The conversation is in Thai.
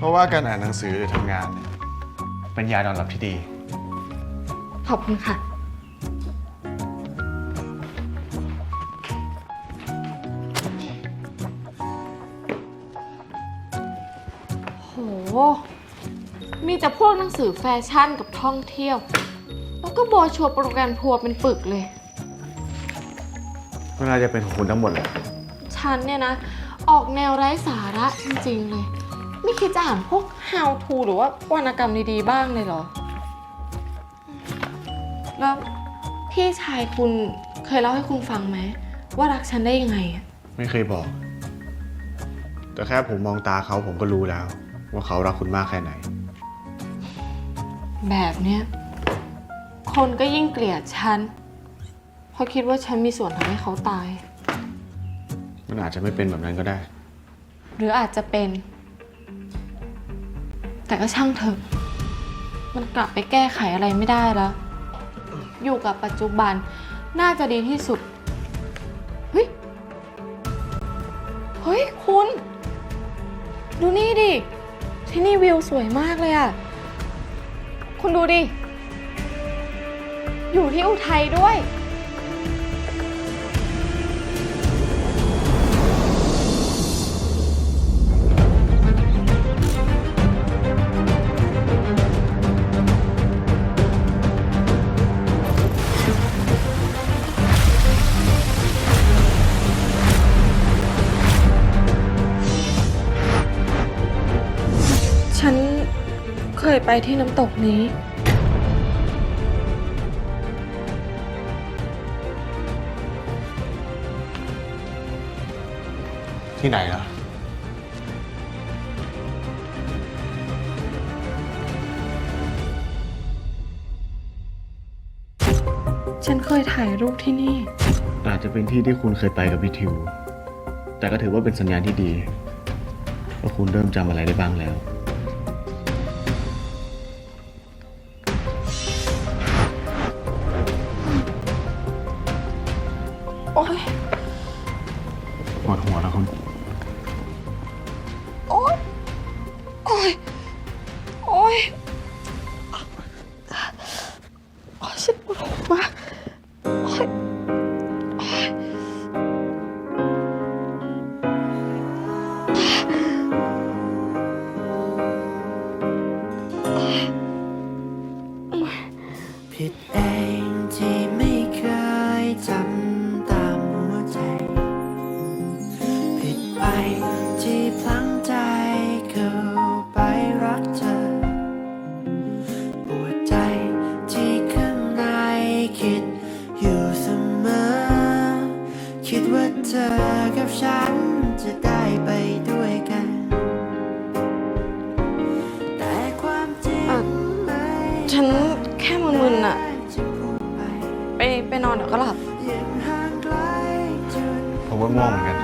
เพราะว่าการอ่านหนังสือหรือทำงานเนี่ยเป็นยานอนหลับที่ดี ขอบคุณค่ะ โห มีแต่พวกหนังสือแฟชั่นกับท่องเที่ยว แล้วก็โบรชัวร์โปรแกรมทัวร์เป็นปึกเลย ก็น่าจะเป็นของคุณทั้งหมดแหละ ฉันเนี่ยนะ ออกแนวไร้สาระจริงๆเลย ไม่คิดจะอ่านพวก how to หรือว่าวรรณกรรมดีๆบ้างเลยเหรอ แล้วพี่ชายคุณเคยเล่าให้คุณฟังไหม ว่ารักฉันได้ยังไงอะไม่เคยบอก แต่แค่ผมมองตาเขาผมก็รู้แล้ว ว่าเขารักคุณมากแค่ไหน แบบเนี้ยคนก็ยิ่งเกลียดฉัน เพราะคิดว่าฉันมีส่วนทำให้เขาตาย มันอาจจะไม่เป็นแบบนั้นก็ได้ หรืออาจจะเป็น แต่ก็ช่างเถอะ มันกลับไปแก้ไขอะไรไม่ได้แล้ว อยู่กับปัจจุบันน่าจะดีที่สุด เฮ้ย เฮ้ย คุณ ดูนี่ดิ ที่นี่วิวสวยมากเลยอะ คุณดูดิ อยู่ที่อุทัยด้วย เคยไปที่น้ำตกนี้ ที่ไหนล่ะ ฉันเคยถ่ายรูปที่นี่ อาจจะเป็นที่ที่คุณเคยไปกับพี่ทิว แต่ก็ถือว่าเป็นสัญญาณที่ดีว่าคุณเริ่มจำอะไรได้บ้างแล้ว โอ๊ย ปวดหัวแล้วคุณ เธอกับฉันจะได้ไปด้วยกัน แต่ความจริงอะไม่ฉันแค่มึนๆอะจะพูดไปไปไปนอนเดี๋ยวก็หลับ ยังห่างไกลจน ผมก็ง่วงเหมือนกัน